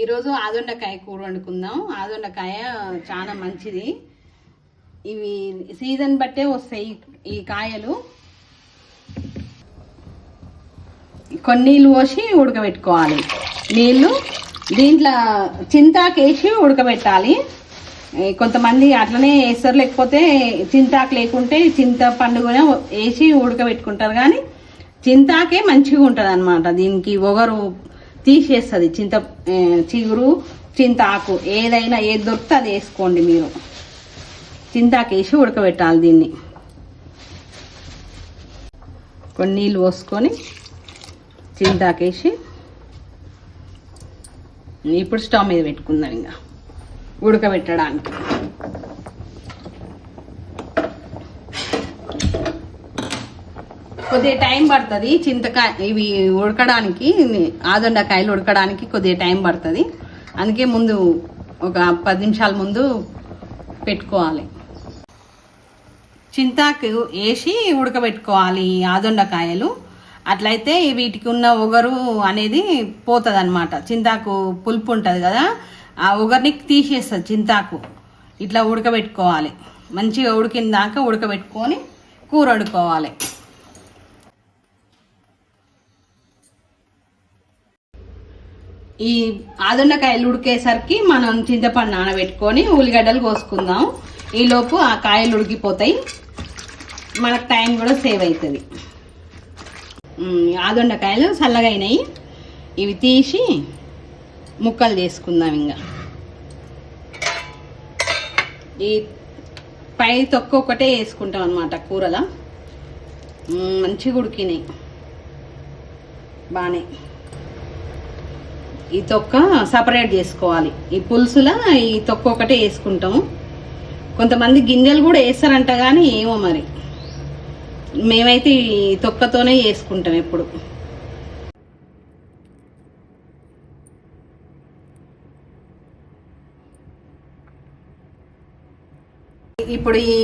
ఈరోజు ఆదొండకాయ కూర వండుకుందాం. ఆదొండకాయ చాలా మంచిది. ఇవి సీజన్ బట్టే వస్తాయి ఈ కాయలు. కొన్ని నీళ్ళు పోసి ఉడకబెట్టుకోవాలి. నీళ్ళు దీంట్లో చింతాకేసి ఉడకబెట్టాలి. కొంతమంది అట్లనే వేస్తారు లేకపోతే చింతాకు లేకుంటే చింతపండు కూడా వేసి ఉడకబెట్టుకుంటారు. కానీ చింతాకే మంచిగా ఉంటుంది అనమాట దీనికి. ఒగరు తీసేస్తుంది. చింత చిగురు చిగురు చింతాకు ఏదైనా ఏది దొరికితే అది వేసుకోండి మీరు. చింతాకు వేసి ఉడకబెట్టాలి దీన్ని. కొన్ని నీళ్ళు పోసుకొని చింతాకేసి ఇప్పుడు స్టవ్ మీద పెట్టుకుందాం ఇంకా. ఉడకబెట్టడానికి. కొద్దిగా టైం పడుతుంది. చింతకాయ ఇవి ఉడకడానికి ఆదొండకాయలు ఉడకడానికి కొద్దిగా టైం పడుతుంది. అందుకే ముందు ఒక పది నిమిషాల ముందు పెట్టుకోవాలి. చింతాకు వేసి ఉడకబెట్టుకోవాలి ఆదొండకాయలు. అట్లయితే వీటికి ఉన్న ఒగరు అనేది పోతుంది అనమాట చింతాకు పులుపు ఉంటుంది కదా ఆ ఒగరిని తీసేస్తుంది చింతాకు. ఇట్లా ఉడకబెట్టుకోవాలి. మంచిగా ఉడికిన దాకా ఉడకబెట్టుకొని కూర వండుకోవాలి. ఈ ఆదొండకాయలు ఉడికేసరికి మనం చింతపండు నానబెట్టుకొని ఉల్లిగడ్డలు కోసుకుందాం. ఈలోపు ఆ కాయలు ఉడికిపోతాయి. మనకు టైం కూడా సేవ్ అవుతుంది. ఆదుండకాయలు ఆదొండకాయలు చల్లగా అయినాయి. ఇవి తీసి ముక్కలు చేసుకుందాం ఇంకా. ఈ పై తొక్క ఒకటే వేసుకుంటాం అనమాట కూరలో. మంచిగా ఉడికినాయి. బాగానే ఈ తొక్క సపరేట్ చేసుకోవాలి. ఈ పులుసులో ఈ తొక్క ఒకటే వేసుకుంటాం. కొంతమంది గింజలు కూడా వేస్తారంట కానీ ఏమో మరి. మేమైతే ఈ తొక్కతోనే వేసుకుంటాం ఎప్పుడు. ఇప్పుడు ఈ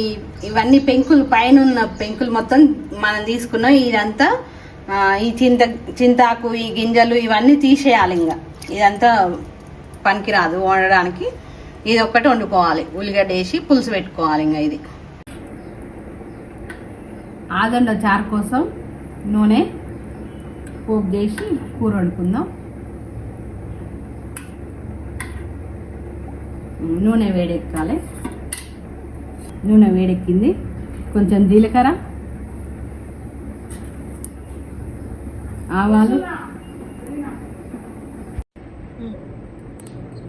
ఇవన్నీ పెంకులు పైన ఉన్న పెంకులు మొత్తం మనం తీసుకున్నాం ఇదంతా ఈ చింత చింతాకు ఈ గింజలు ఇవన్నీ తీసేయాలి ఇంకా ఇదంతా పనికిరాదు వండడానికి ఇది ఒక్కటి వండుకోవాలి. ఉల్లిగడ్డ వేసి పులుసు పెట్టుకోవాలి ఇంకా ఇది. ఆదండ చారు కోసం నూనె పోపు చేసి కూర వండుకుందాం. నూనె వేడెక్కాలి. నూనె వేడెక్కింది. కొంచెం జీలకర్ర ఆవాలు.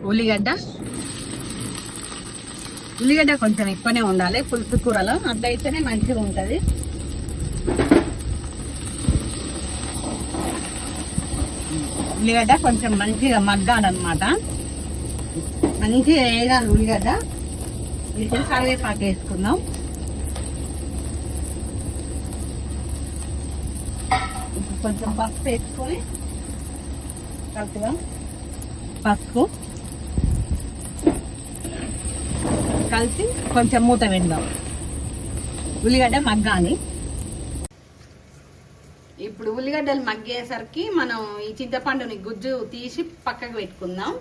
ఉల్లిగడ్డ. ఉల్లిగడ్డ కొంచెం ఎక్కువనే ఉండాలి పులుసు కూరలో. అట్లయితేనే మంచిగా ఉంటుంది. ఉల్లిగడ్డ కొంచెం మంచిగా మగ్గాలన్నమాట. మంచిగా వేయాలి ఉల్లిగడ్డ. ఇప్పుడు కరివేపాకు వేసుకుందాం. ఇప్పుడు కొంచెం పసుపు వేసుకొని కలుపుదాం. పసుపు. కలిసి కొంచెం మూత పెడదాం. ఉల్లిగడ్డ మగ్గాలి. ఇప్పుడు ఉల్లిగడ్డలు మగ్గేసరికి మనం ఈ చింతపండుని గుజ్జు తీసి పక్కకు పెట్టుకుందాం.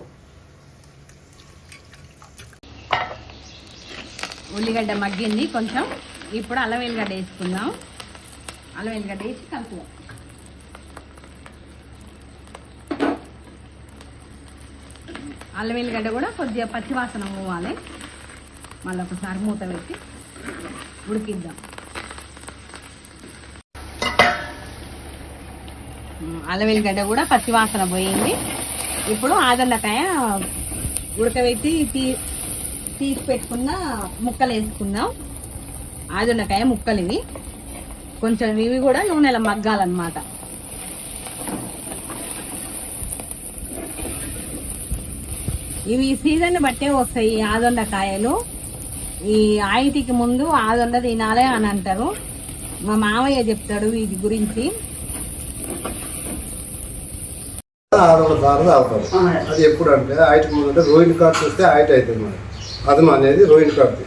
ఉల్లిగడ్డ మగ్గింది కొంచెం. ఇప్పుడు అల్లం వెల్లిగడ్డ వేసుకుందాం. అల్లం వెల్లిగడ్డ వేసి కలుపుదాం. అల్లం వెల్లిగడ్డ కూడా కొద్దిగా పచ్చివాసన పోవాలి. మళ్ళీ ఒకసారి మూత పెట్టి ఉడికిద్దాం. ఉమ్, గడ్డ వెల్లిగడ్డ కూడా పచ్చివాసన పోయింది. ఇప్పుడు ఆదన్నకాయ ఉడకబెట్టి తీ తీసి పెట్టుకున్న ముక్కలు వేసుకుందాం. ఆదన్నకాయ ముక్కలు ఇవి కొంచెం ఇవి కూడా నూనెలో మగ్గాలన్నమాట. ఇవి సీజన్ బట్టే వస్తాయి ఈ ఆదొండకాయలు ఈ ఆయిటికి ముందు ఆదొండ తినాలి అని అంటారు. మా మామయ్య చెప్తాడు వీటి గురించి. అది ఎప్పుడు అంటే ఆయట ముందు అంటే రోహిణి కార్డ్స్ వస్తే ఆయట అవుతుంది మరి. అదం అనేది రోహిణి కార్డు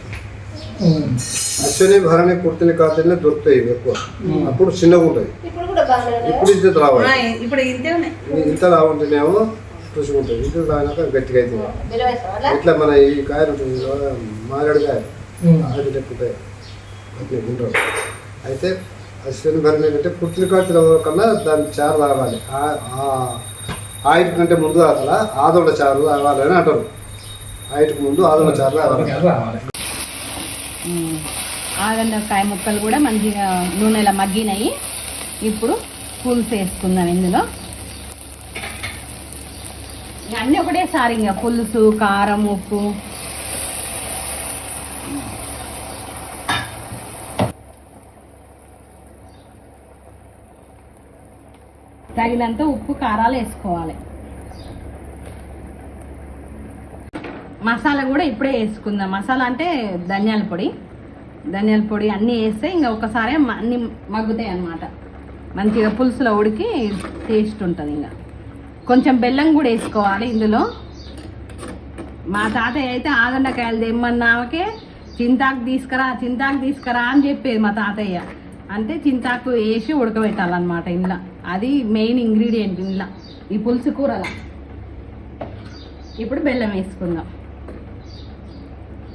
అశ్వని భరణి కుర్తిని కార్తీని దొరుకుతాయి ఎక్కువ. అప్పుడు చిన్నగా ఉంటాయి ఇప్పుడు ఇంత రావాలి ఇప్పుడు ఇంత రావుంటేనేమో రుచిగా ఉంటుంది. ఇది తాగినాక గట్టిగా అవుతుంది ఇట్లా మన ఈ కాయలు ఉంటుంది మారేడు కాయ అది లెక్కుంటాయి అట్లా ఉంటారు అయితే అశ్విని భరణి అంటే పుట్టిన కాచుల కన్నా దాని చారు తాగాలి ఆ- ఆ ఆయిల్ కంటే ముందు తాగాల ఆదోళ్ళ చారు తాగాలి అని అంటారు. ఆయిల్కి ముందు ఆదోళ్ళ చారు తాగాలి ఆగండకాయ ముక్కలు కూడా మంచిగా నూనెలో మగ్గినాయి. ఇప్పుడు పులుసు వేసుకుందాం ఇందులో. అన్నీ ఒకటేసారి ఇంకా పులుసు కారం ఉప్పు. తగినంత ఉప్పు కారాలు వేసుకోవాలి. మసాలా కూడా ఇప్పుడే వేసుకుందాం. మసాలా అంటే ధనియాల పొడి. ధనియాల పొడి అన్నీ వేస్తే ఇంకా ఒకసారి మ- అన్నీ మగ్గుతాయి అన్నమాట. మంచిగా పులుసులో ఉడికి టేస్ట్ ఉంటుంది ఇంకా. కొంచెం బెల్లం కూడా వేసుకోవాలి ఇందులో. మా తాతయ్య అయితే ఆగండకాయలు తెమ్మన్నాకే చింతాకు తీసుకురా చింతాకు తీసుకురా అని చెప్పేది మా తాతయ్య. అంటే చింతాకు వేసి ఉడకబెట్టాలన్నమాట ఇంట్లో అది మెయిన్ ఇంగ్రీడియంట్ ఇంట్లో ఈ పులుసు కూరలో. ఇప్పుడు బెల్లం వేసుకుందాం.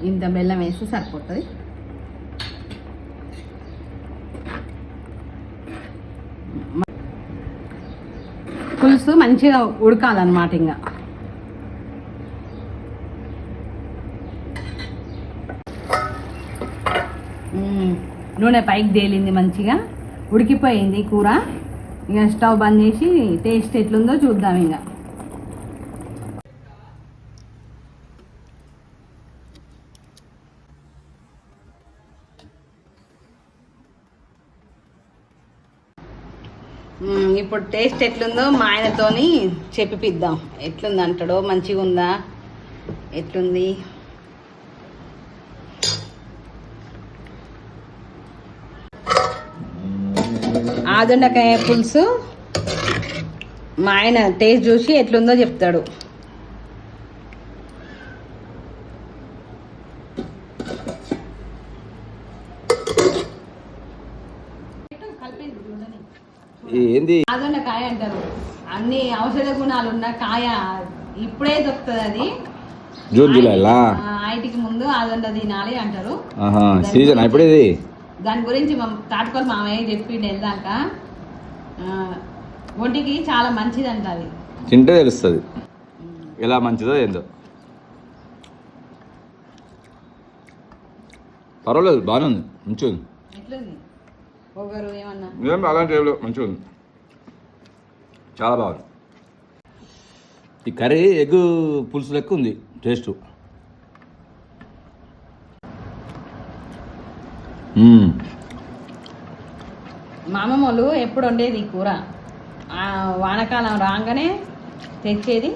ఇంత బెల్లం వేస్తే సరిపోతుంది. పులుసు మంచిగా ఉడకాలన్నమాట ఇంకా నూనె పైకి తేలింది మంచిగా. ఉడికిపోయింది కూర. ఇక స్టవ్ బంద్ చేసి టేస్ట్ ఎట్లుందో చూద్దాం ఇంకా ఇప్పుడు టేస్ట్ ఎట్లుందో మా ఆయనతోని చెప్పిపిద్దాం. ఎట్లుంది అంటాడో మంచిగా ఉందా ఎట్లుంది? ఆదుండకాయ పులుసు. మా ఆయన టేస్ట్ చూసి ఎట్లుందో చెప్తాడు. ఏంది? ఆదుండకాయ అంటారు. అన్ని ఔషధ గుణాలు ఉన్న కాయ ఇప్పుడే దొరుకుతుంది అది. జూన్ జూలైలా ఐటికి ముందు ఆదుండ తినాలి అంటారు. సీజన్ ఇప్పుడేది దాని గురించి మా తాటుకోలు మామయ్య చెప్పిండు వెళ్దాక ఆ, ఒంటికి చాలా మంచిది అంట అది. తింటే తెలుస్తుంది. ఎలా మంచిదో ఏందో. పర్వాలేదు బాగానే ఉంది. మంచిగా ఉంది ఒకరు ఏమన్నా? ఏం అలాంటి ఏం లేవు. మంచిగా ఉంది. చాలా బాగుంది. ఈ కర్రీ ఎగ్ పులుసు లెక్క ఉంది టేస్ట్. మా అమ్మమ్మ వాళ్ళు ఎప్పుడు వండేది ఈ కూర? ఆ, వానాకాలం రాగానే తెచ్చేది.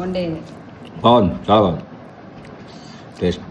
వండేది. బాగుంది చాలా బాగుంది. టేస్ట్.